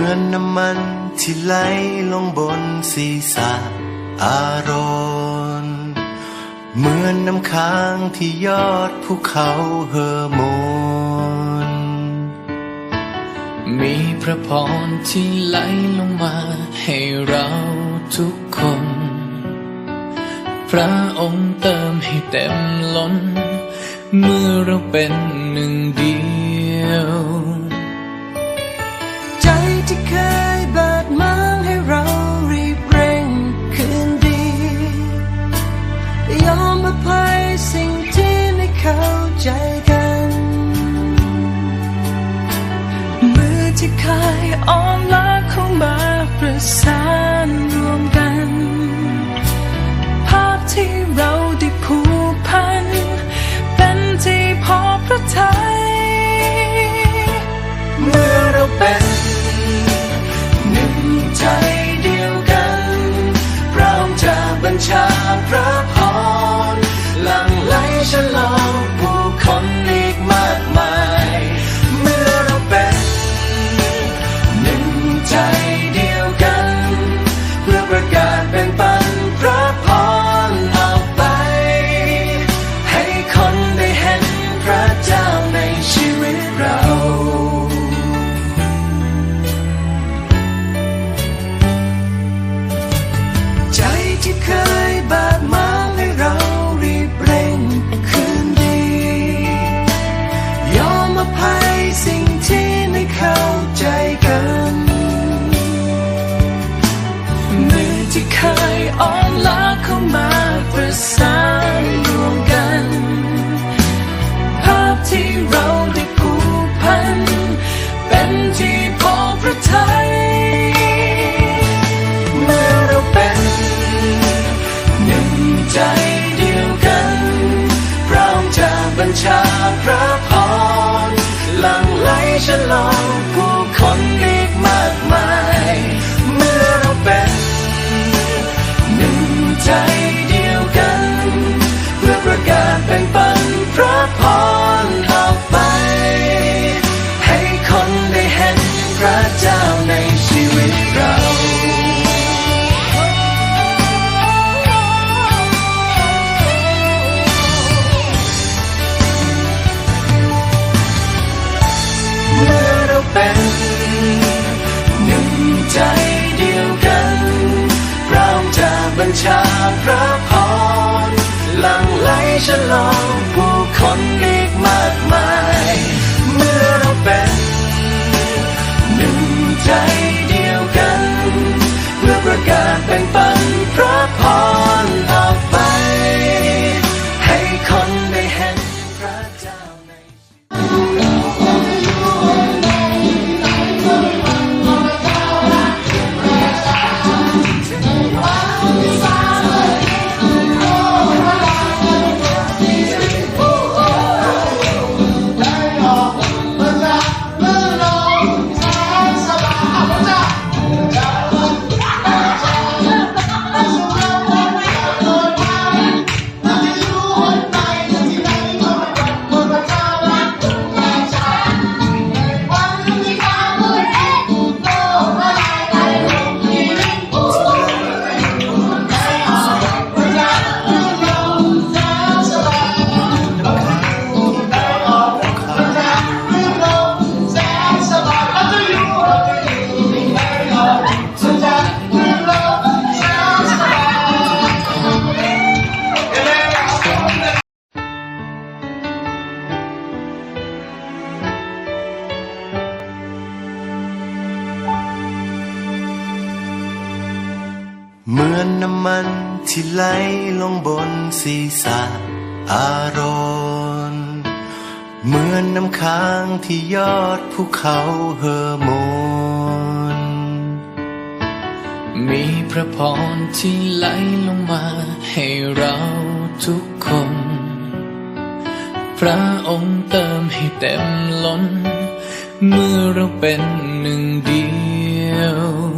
มือนน้ำมันที่ไหลลงบนศีรษะอารอนเหมือนน้ำค้างที่ยอดภูเขาเฮอร์โมน มีพระพรที่ไหลลงมาให้เราทุกคน พระองค์เติมให้เต็มล้น เมื่อเราเป็นหนึ่งเดียว อ้อมลากเข้ามาประสานรวมกัน ภาพที่เราได้ผูกพัน เป็นที่พอพระทัย ญชาพระพรหลั่งไหลฉลองผู้คนอีกมากมาย เมื่อเราเป็นหนึ่งใจเดียวกัน เพื่อประกาศแบ่งปันพระ เหมือนน้ำมันที่ไหลลงบนศีรษะอารอนเหมือนน้ำค้างที่ยอดภูเขาเฮอร์โมน มีพระพรที่ไหลลงมาให้เราทุกคน พระองค์เติมให้เต็มล้น เมื่อเราเป็นหนึ่งเดียว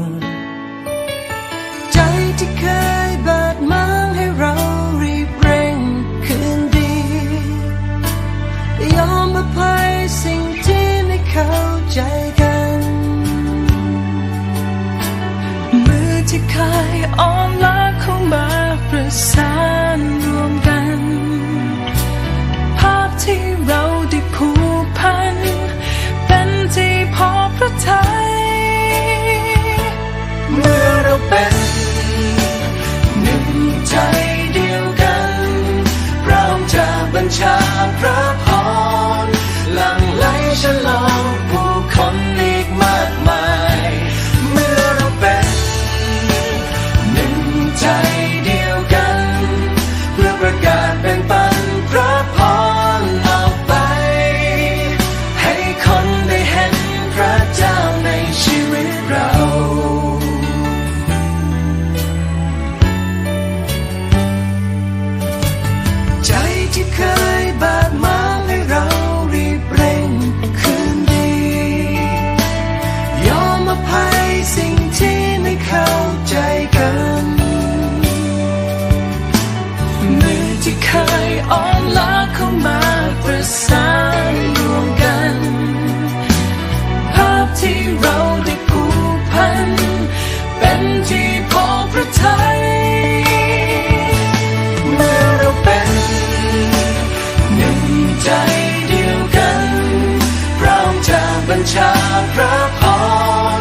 พระพรหลังไหลฉลอง พระพร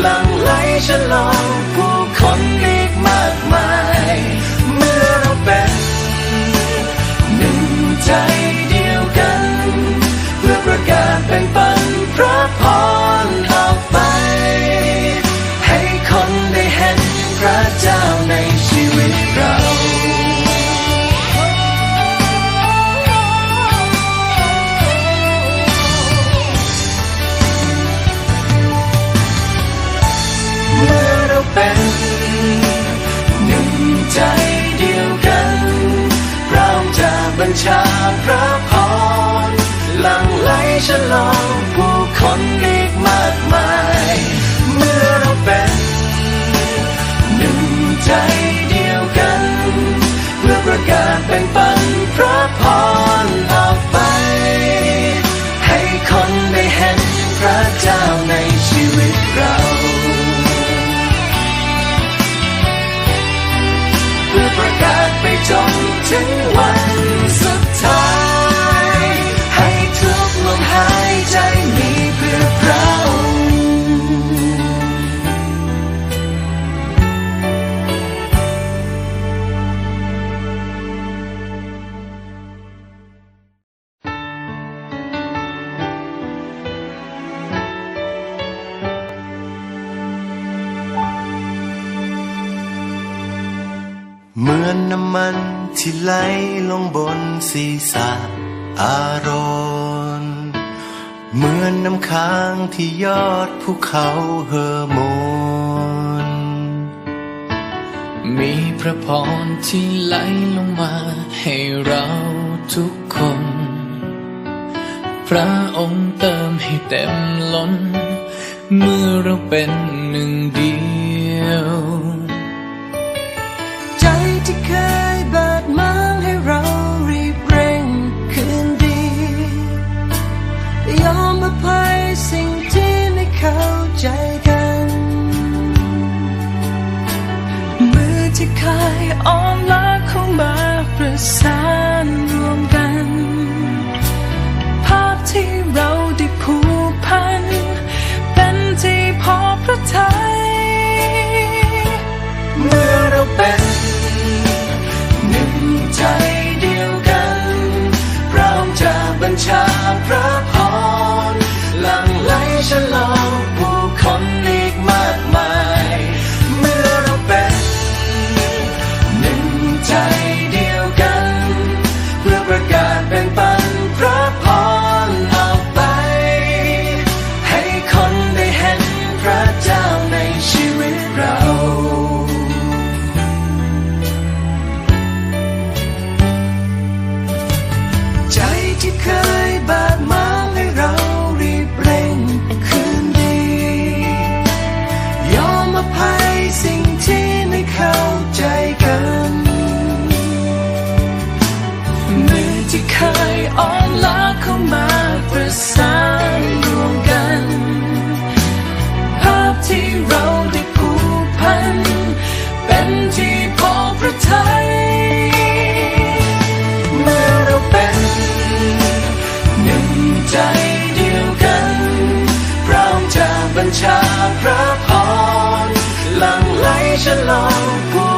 หลั่งไหลฉลองผู้คน ชาพระพรหลั่งไหลฉลองผู้คนอีกมากมาย เมื่อเราเป็นหนึ่งใจเดียวกัน เพื่อประกาศแบ่งปันพระพรออกไป ให้คนได้เห็นพระเจ้าใน อารอนเหมือนน้ำค้างที่ยอดภูเขาเฮอร์โมน มีพระพรที่ไหลลงมาให้เราทุกคน พระองค์เติมให้เต็มล้น เมื่อเราเป็นหนึ่งเดียว เข้าใจกัน มือที่เคยอ้อมลักเข้ามาประสานรวมกัน ภาพที่เราได้ผูกพัน เป็นที่พอพระทัยเมื่อเราเป็นหนึ่งใจเดียวกัน พร้อมจะบัญชาพระพรหลั่งไหลฉลอง พระพรหลั่งไหลฉลองผู้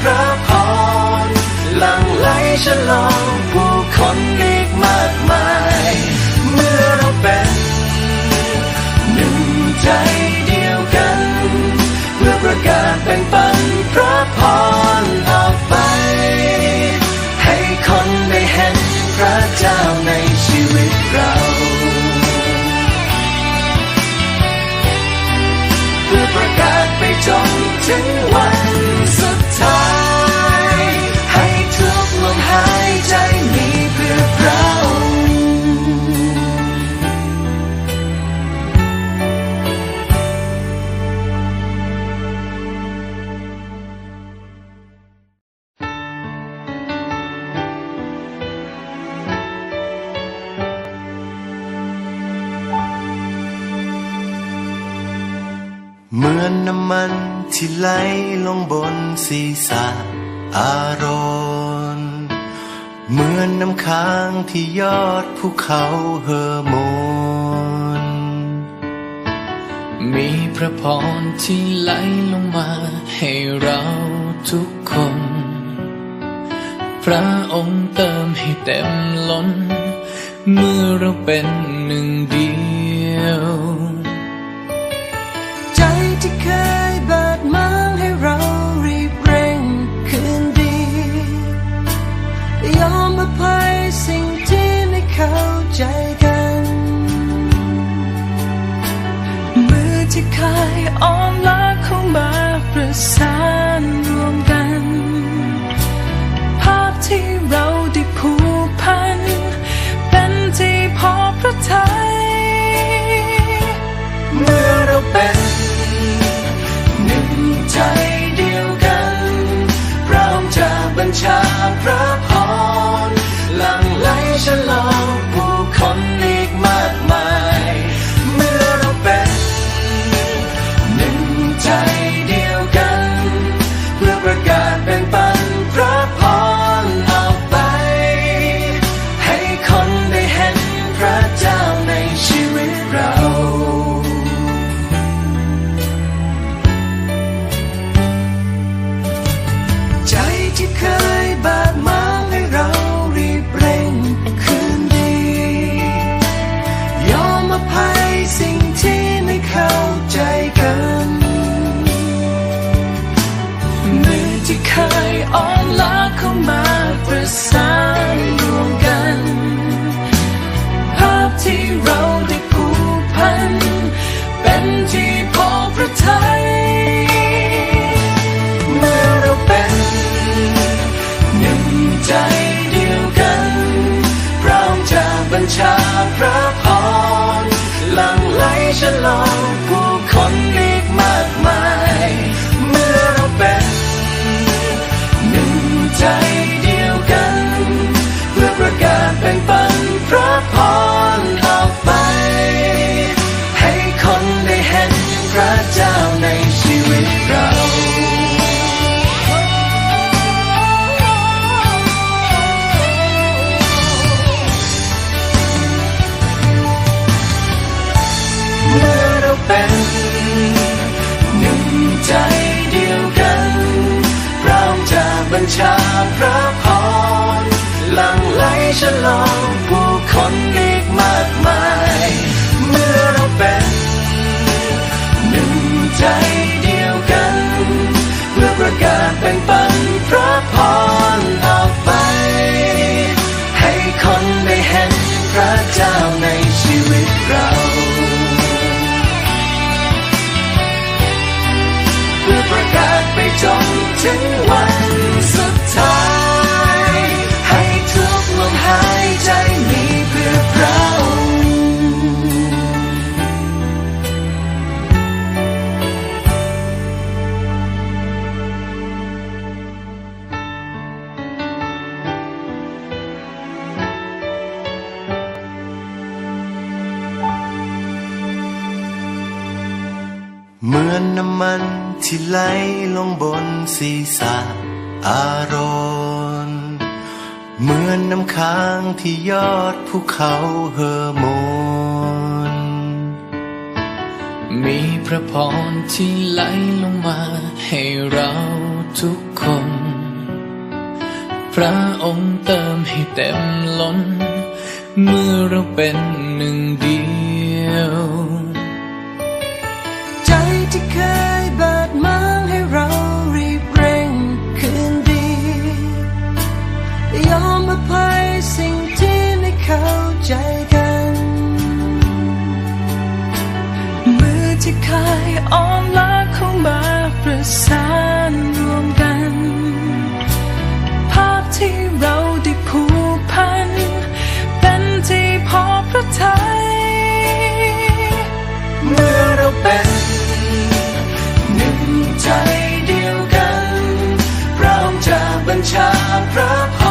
พระพรหลังไหลฉลองผู้คน ไหลลงบนศีรษะอารอนเหมือนน้ำค้างที่ยอดภูเขาเฮอร์โมน มีพระพรที่ไหลลงมาให้เราทุกคน พระองค์เติมให้เต็มล้น เมื่อเราเป็นหนึ่งเดียว เข้าใจกัน มือที่เคยอ้อมลากเข้ามาประสานรวมกัน ภาพที่เราได้ผูกพัน เป็นที่พอพระทัยเมื่อเราเป็นหนึ่งใจเดียวกันพร้อมจะบัญชาพระ เราได้ผูกพัน เป็นที่พอพระทัยเมื่อเราเป็นหนึ่งใจเดียวกันพร้อมจะบัญชาพระพรหลั่งไหลฉลอง ชาพระพรหลั่งไหลฉลองผู้คนอีกมากมาย เมื่อเราเป็นหนึ่งใจเดียวกัน เพื่อประกาศเป็นปัน น้ำมันที่ไหลลงบนศีรษะอารอนเหมือนน้ำค้างที่ยอดภูเขาเฮอร์โมน มีพระพรที่ไหลลงมาให้เราทุกคน พระองค์เติมให้เต็มล้น เมื่อเราเป็นหนึ่งเดียว ยอ้อมลากเข้ามาประสานรวมกัน ภาพที่เราได้ผูกพัน เป็นที่พอพระทัยเมื่อเราเป็นหนึ่งใจเดียวกันพร้อมจะบัญชาพระพ